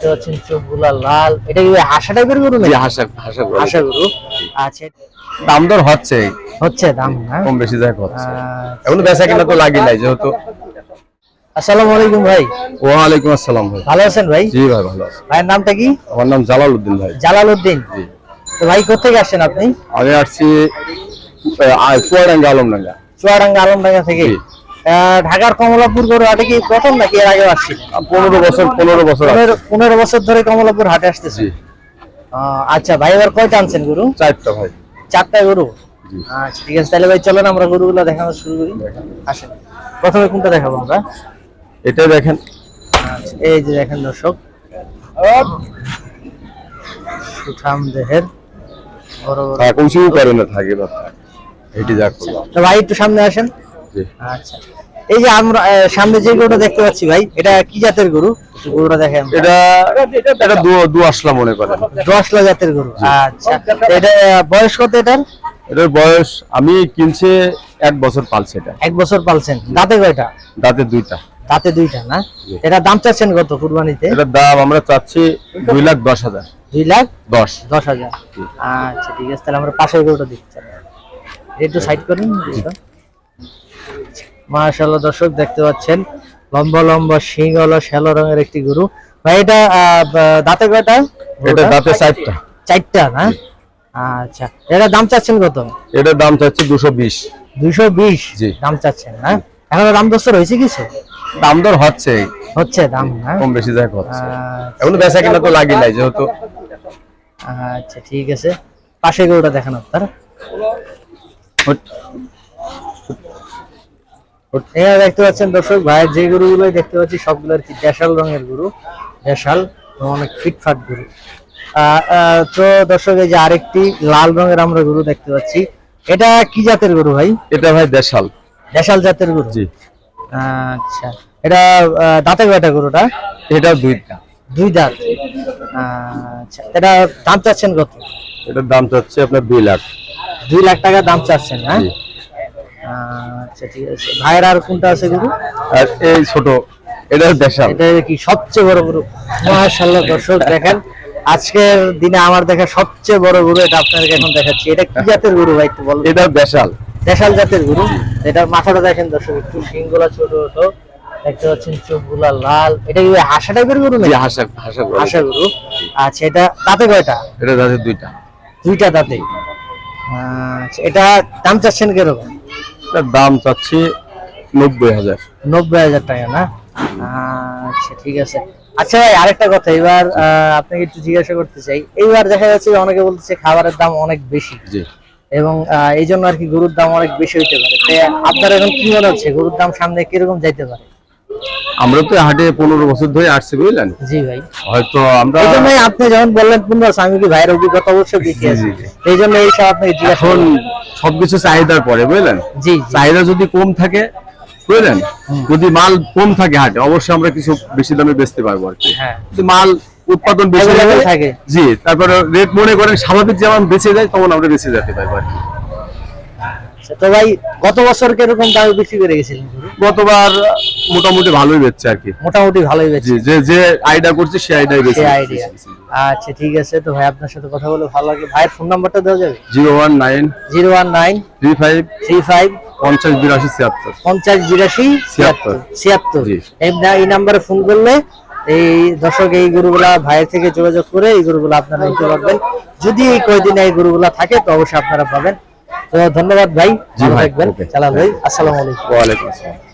দেখতে পাচ্ছেন চোখগুলা লাল। এটা কি হাসা টাইপের গরু নাকি? হাসা হাসা গরু। হাসা গরু। আচ্ছা। দাম দর হচ্ছে? হচ্ছে দাম কম বেশি যাক হচ্ছে। আচ্ছা। এখন বেচা কিনা তো লাগি নাই যেহেতু। আসসালামু আলাইকুম ভাই। ওয়ালাইকুম আসসালাম ভাই। ভালো আছেন ভাই? জি ভাই ভালো আছি। ভাইয়ের নামটা কি? আমার নাম জালাল উদ্দিন। ভাই জালালউদ্দিন জি। তো ভাই কোথেকে আসছেন আপনি? আমি আসছি চুয়াডাঙ্গা আলমডাঙ্গা। চুয়াডাঙ্গা আলমডাঙ্গা থেকে? ঢাকার কমলাপুর গরু হাটে কি প্রথম নাকি এর আগে আসছিল আহ, পনেরো বছর পনেরো বছর পনেরো বছর ধরে কমলাপুর হাটে আসতেছি? আচ্ছা ভাই এবার কয়টা আনছেন গরু? চারটা ভাই। চারটা গরু? আচ্ছা ঠিক আছে তাহলে ভাই চলেন আমরা গরুগুলো দেখানো শুরু করি। আসেন। প্রথমে কোনটা দেখাবো আমরা? এটা দেখেন। আচ্ছা, এই যে দেখেন দর্শক। সুঠাম দেহের বড় বড় হ্যাঁ কৌশিক করে না থাকে না এটি যা ভাই একটু সামনে আসেন। আচ্ছা। এই যে আমরা সামনে যে গরুটা দেখতে পাচ্ছি ভাই এটা কি জাতের গরু? গরুটা দেখেন। এটা এটা দু আসলা মনে করেন। দশলা জাতের গরু। আচ্ছা। এটা বয়স কত এটার? এটার বয়স আমি কিনছে এক বছর পালছে এটা। এক বছর পালছেন। দাঁতে কয়টা? দাঁতে দুইটা। দাঁতে দুইটা না? এটা দাম চাচ্ছেন কত কুরবানিতে? এটার দাম আমরা চাচ্ছি দুই লাখ দশ হাজার। দুই লাখ দশ। দশ হাজার। আচ্ছা ঠিক আছে। তাহলে আমরা পাশের গরুটা দিচ্ছি একটু সাইড করেন। মাশাআল্লাহ দর্শক দেখতে পাচ্ছেন লম্বা লম্বা শিং হলো শ্যালো রঙের একটি গরু। ভাই এটা দাঁতে কয়টা? এটা দাঁতে চারটা। চারটা না? আচ্ছা এটা দাম চাচ্ছেন কত? এটার দাম চাচ্ছি দুশো বিশ। দুইশো বিশ জি। দাম চাচ্ছেন না? এখন দাম দস্তর হয়েছে কিছু? দাম দর হচ্ছে। হচ্ছে দাম না? কম বেশি যাক হচ্ছে। আচ্ছা, এখন বেচা কিনা তো লাগি নাই যেহেতু। আচ্ছা ঠিক আছে। পাশে গরুটা দেখান আপনার। এখানে দেখতে পাচ্ছেন দর্শক ভাইয়ের যে গরুগুলো দেখতে পাচ্ছি সবগুলো আর কি দেশাল রঙের গরু দেশাল অনেক ফিটফাট গরু। তো দর্শক এই যে আরেকটি লাল রঙের আমরা গরু দেখতে পাচ্ছি। এটা কি জাতের গরু ভাই? এটা ভাই দেশাল। দেশাল জাতের গরু? জি। আচ্ছা। এটা দাঁতে কয়টা গরুটা? এটা দুইটা দুই দাঁত। আচ্ছা। এটা দাম চাচ্ছেন কত? এটার দাম চাচ্ছে আপনার দুই লাখ। দুই লাখ টাকা দাম চাচ্ছেন জি। আচ্ছা ঠিক আছে। ভাইয়ের আর কোনটা আছে গরু? আর এই ছোট এটা দেশাল। এটা কি সবচেয়ে বড় গরু? মাশাআল্লাহ দর্শক দেখেন আজকের দিনে আমার দেখা সবচেয়ে বড় গরু এটা আপনাদেরকে এখন দেখাচ্ছি। এটা কি জাতের গরু ভাই একটু বলবেন এটা দেশাল। দেশাল জাতের গরু। এটার মাথাটা দেখেন দর্শক একটু শিংগুলা ছোট ছোট। দেখতে পাচ্ছেন চোখগুলা লাল। এটা কি হাসা টাইপের গরু নাকি? হাসা হাসা গরু। হাসা গরু। আচ্ছা এটা দাঁতে কয়টা? এটা দাঁতে দুইটা। দুইটা দাঁতে। আচ্ছা এটা দাম চাচ্ছেন কীরকম? এটার দাম চাচ্ছি নব্বই হাজার। নব্বই হাজার টাকা না? আচ্ছা ঠিক আছে। আচ্ছা ভাই আরেকটা কথা এবার আহ, আপনাকে একটু জিজ্ঞাসা করতে চাই। এইবার দেখা যাচ্ছে যে অনেকে বলতেছে খাবারের দাম অনেক বেশি। জি। এবং আহ, এই জন্য আর কি গরুর দাম অনেক বেশি হইতে পারে। আপনার এখন কি মনে হচ্ছে? গরুর দাম সামনে কীরকম যাইতে পারে? আমরা তো হাটে পনেরো বছর ধরে আসছি বুঝলেন? জি ভাই। হয়তো আমরা আপনি যেমন বললেন পূর্ণ আমি কি ভাইয়ের অভিজ্ঞতা অবশ্যই জি। এই জন্য এই সব আপনাকে এখন সবকিছু চাহিদার পরে বুঝলেন? জি চাহিদা যদি কম থাকে বুঝলেন? যদি মাল কম থাকে হাটে অবশ্যই আমরা কিছু বেশি দামে বেচতে পারব আর কি। হ্যাঁ। যদি মাল উৎপাদন বেশি থাকে। জি তারপরে রেট মনে করেন স্বাভাবিক যেমন বেঁচে যায় তখন আমরা বেঁচে যেতে পারব আর কি। আচ্ছা, তো ভাই গত বছর কীরকম দামে বিক্রি করে গেছিলেন? গতবার মোটামুটি ভালোই বেচছে আর কি। মোটামুটি ভালোই বেশি জি যে যে আইডিয়া করছে সে আইডিয়াই বেশি সেই আইডিয়া। আচ্ছা ঠিক আছে তো ভাই আপনার সাথে কথা বলে ভালো লাগে। ভাইয়ের ফোন নাম্বারটা দেওয়া যাবে? Zero one nine zero one nine three five three five পঞ্চাশ বিরাশি ছিয়াত্তর। পঞ্চাশ বিরাশি ছিয়াত্তর। ছিয়াত্তর। এই নাম্বারে ফোন করলে এই দর্শক এই গরুগুলা ভাইয়ের থেকে যোগাযোগ করে এই গরুগুলা আপনারা নিতে পারবেন যদি এই কয়দিনে এই গরুগুলা থাকে তো অবশ্যই আপনারা পাবেন। তো ধন্যবাদ ভাই ভালো থাকবেন। সালাম ভাই আসসালামু আলাইকুম। আসসালাম।